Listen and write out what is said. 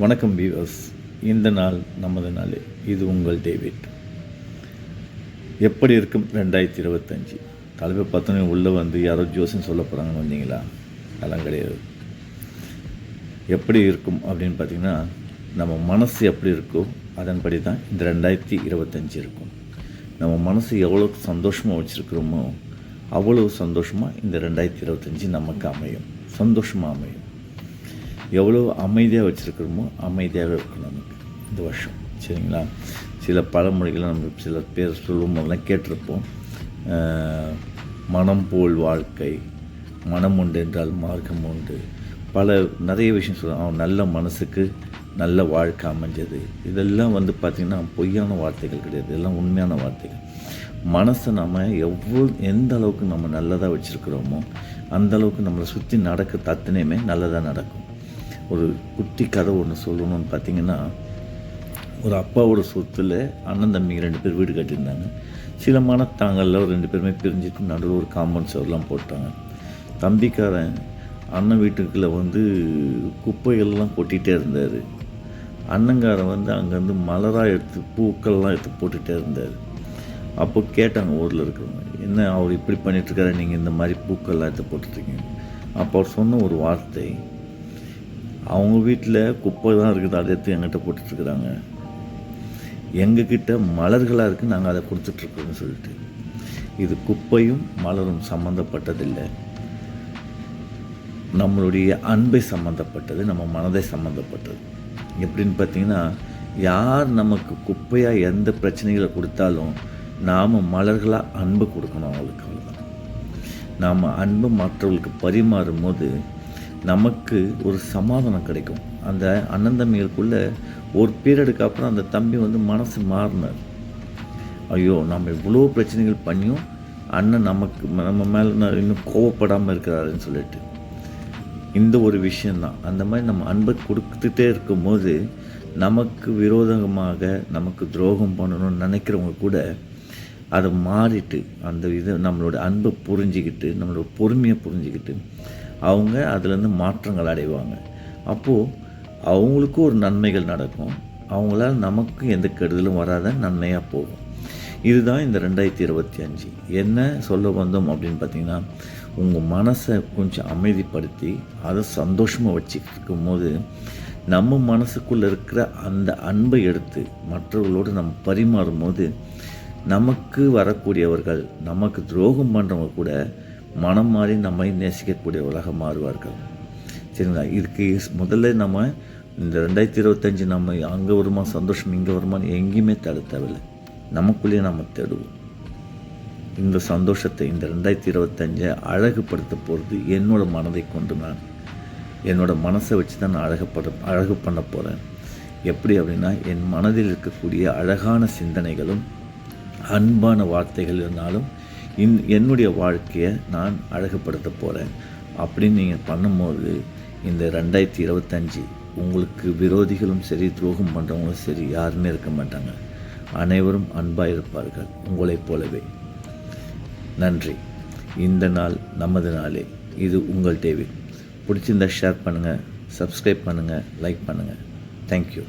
வணக்கம் வீவர்ஸ் இந்த நாள் நமது நாள். இது உங்கள் டேவிட். எப்படி இருக்கும் ரெண்டாயிரத்தி இருபத்தஞ்சி? தலைப்பு பார்த்தோன்னே உள்ளே வந்து யாரோ ஜோசியம் சொல்ல போகிறாங்கன்னு வந்தீங்களா? அதெல்லாம் கிடையாது. எப்படி இருக்கும் அப்படின்னு பார்த்தீங்கன்னா நம்ம மனசு எப்படி இருக்கோ அதன்படி தான் இந்த ரெண்டாயிரத்தி இருபத்தஞ்சி இருக்கும். நம்ம மனசு எவ்வளோ சந்தோஷமாக வச்சுருக்கிறோமோ அவ்வளோ சந்தோஷமாக இந்த ரெண்டாயிரத்தி இருபத்தஞ்சி நமக்கு அமையும். சந்தோஷமாக அமையும். எவ்வளோ அமைதியாக வச்சுருக்கிறோமோ அமைதியாகவே இருக்கணும் நமக்கு இந்த வருஷம். சரிங்களா? சில பழமொழிகளை நம்ம சில பேர் சொல்லும் போதெல்லாம் கேட்டிருப்போம். மனம் போல் வாழ்க்கை மனம் உண்டு என்றால் மார்க்கம் உண்டு. பல நிறைய விஷயம் சொல்லுவாங்க. அவன் நல்ல மனசுக்கு நல்ல வாழ்க்கை அமைஞ்சது. இதெல்லாம் வந்து பார்த்திங்கன்னா பொய்யான வார்த்தைகள் கிடையாது. இதெல்லாம் உண்மையான வார்த்தைகள். மனசை நம்ம எவ்வளோ எந்த அளவுக்கு நம்ம நல்லதாக வச்சுருக்கிறோமோ அந்த அளவுக்கு நம்மளை சுற்றி நடக்க தத்தனையுமே நல்லதாக நடக்கும். ஒரு குட்டி கதை ஒன்று சொல்லணும்னு பார்த்தீங்கன்னா ஒரு அப்பாவோட சொத்தில் அண்ணன் தம்பிங்க ரெண்டு பேர் வீடு கட்டியிருந்தாங்க. சில மனத்தாங்கல்ல ஒரு ரெண்டு பேருமே பிரிஞ்சுட்டு நடுவில் ஒரு காம்பவுண்ட் சவர்லாம் போட்டாங்க. தம்பிக்காரன் அண்ணன் வீட்டுக்குள்ளே வந்து குப்பைகள்லாம் கொட்டிகிட்டே இருந்தார். அண்ணங்காரன் வந்து அங்கேருந்து மலராக எடுத்து பூக்கள்லாம் எடுத்து போட்டுகிட்டே இருந்தார். அப்போ கேட்டாங்க ஊரில் இருக்கிறவங்க என்ன அவர் இப்படி பண்ணிட்டுருக்காரு நீங்கள் இந்த மாதிரி பூக்கள்லாம் எடுத்து போட்டுட்ருக்கீங்க அப்போ அவர் சொன்ன ஒரு வார்த்தை அவங்க வீட்டில் குப்பை தான் இருக்குது. அதை எடுத்து எங்கிட்ட போட்டுட்ருக்குறாங்க. எங்ககிட்ட மலர்களாக இருக்குது நாங்கள் அதை கொடுத்துட்ருக்கோம்னு சொல்லிட்டு. இது குப்பையும் மலரும் சம்மந்தப்பட்டதில்லை நம்மளுடைய அன்பை சம்மந்தப்பட்டது நம்ம மனதை சம்மந்தப்பட்டது எப்படின்னு பார்த்தீங்கன்னா யார் நமக்கு குப்பையாக எந்த பிரச்சனைகளை கொடுத்தாலும் நாம் மலர்களாக அன்பு கொடுக்கணும் அவங்களுக்கு அவ்வளோதான் நாம் அன்பு மற்றவர்களுக்கு பரிமாறும் போது நமக்கு ஒரு சமாதானம் கிடைக்கும். அந்த அண்ணன் தம்பிகளுக்குள்ளே ஒரு பீரியடுக்கு அப்புறம் அந்த தம்பி வந்து மனசு மாறினார். ஐயோ நம்ம இவ்வளோ பிரச்சனைகள் பண்ணியும் அண்ணன் நமக்கு நம்ம மேலே இன்னும் கோவப்படாமல் இருக்கிறாருன்னு சொல்லிட்டு. இந்த ஒரு விஷயந்தான் அந்த மாதிரி நம்ம அன்பை கொடுத்துட்டே இருக்கும்போது நமக்கு விரோதமாக நமக்கு துரோகம் பண்ணணும்னு நினைக்கிறவங்க கூட அதை மாறிட்டு அந்த இது நம்மளோட அன்பை புரிஞ்சிக்கிட்டு நம்மளோட பொறுமையை புரிஞ்சிக்கிட்டு அவங்க அதுலேருந்து மாற்றங்கள் அடைவாங்க. அப்போது அவங்களுக்கும் ஒரு நன்மைகள் நடக்கும். அவங்களால் நமக்கு எந்த கெடுதலும் வராத நன்மையாக போகும். இதுதான் இந்த ரெண்டாயிரத்தி இருபத்தி அஞ்சு. என்ன சொல்ல வந்தோம் அப்படின்னு பார்த்தீங்கன்னா உங்கள் மனசை கொஞ்சம் அமைதிப்படுத்தி அதை சந்தோஷமாக வச்சுக்கிட்டு இருக்கும்போது நம்ம மனசுக்குள்ளே இருக்கிற அந்த அன்பை எடுத்து மற்றவர்களோடு நம்ம பரிமாறும் போது நமக்கு வரக்கூடியவர்கள் நமக்கு துரோகம் பண்ணுறவங்க கூட மனம் மாறி நம்மை நேசிக்கக்கூடியவர்களாக மாறுவார்கள். சரிங்களா? இதுக்கு முதல்ல நம்ம இந்த ரெண்டாயிரத்தி இருபத்தஞ்சி நம்ம அங்கே வருமா சந்தோஷம் இங்கே வருமான்னு எங்கேயுமே தேட தேவையில்லை. நமக்குள்ளேயே நம்ம தேடுவோம். இந்த சந்தோஷத்தை இந்த ரெண்டாயிரத்தி இருபத்தஞ்சை அழகுப்படுத்த போகிறது என்னோடய மனதை கொண்டு நான் என்னோடய மனசை வச்சு தான் நான் அழகப்பட அழகு பண்ண போகிறேன் எப்படி அப்படின்னா என் மனதில் இருக்கக்கூடிய அழகான சிந்தனைகளும் அன்பான வார்த்தைகள் இருந்தாலும் இன் என்னுடைய வாழ்க்கையை நான் அழகுப்படுத்த போகிறேன் அப்படின்னு நீங்கள் பண்ணும்போது இந்த ரெண்டாயிரத்தி இருபத்தஞ்சி உங்களுக்கு விரோதிகளும் சரி துரோகம் பண்ணுறவங்களும் சரி யாருமே இருக்க மாட்டாங்க. அனைவரும் அன்பாக இருப்பார்கள் உங்களைப் போலவே. நன்றி. இந்த நாள் நமது நாளே. இது உங்கள் டேவிட். பிடிச்சிருந்தா ஷேர் பண்ணுங்கள் சப்ஸ்கிரைப் பண்ணுங்கள் லைக் பண்ணுங்கள் தேங்க்யூ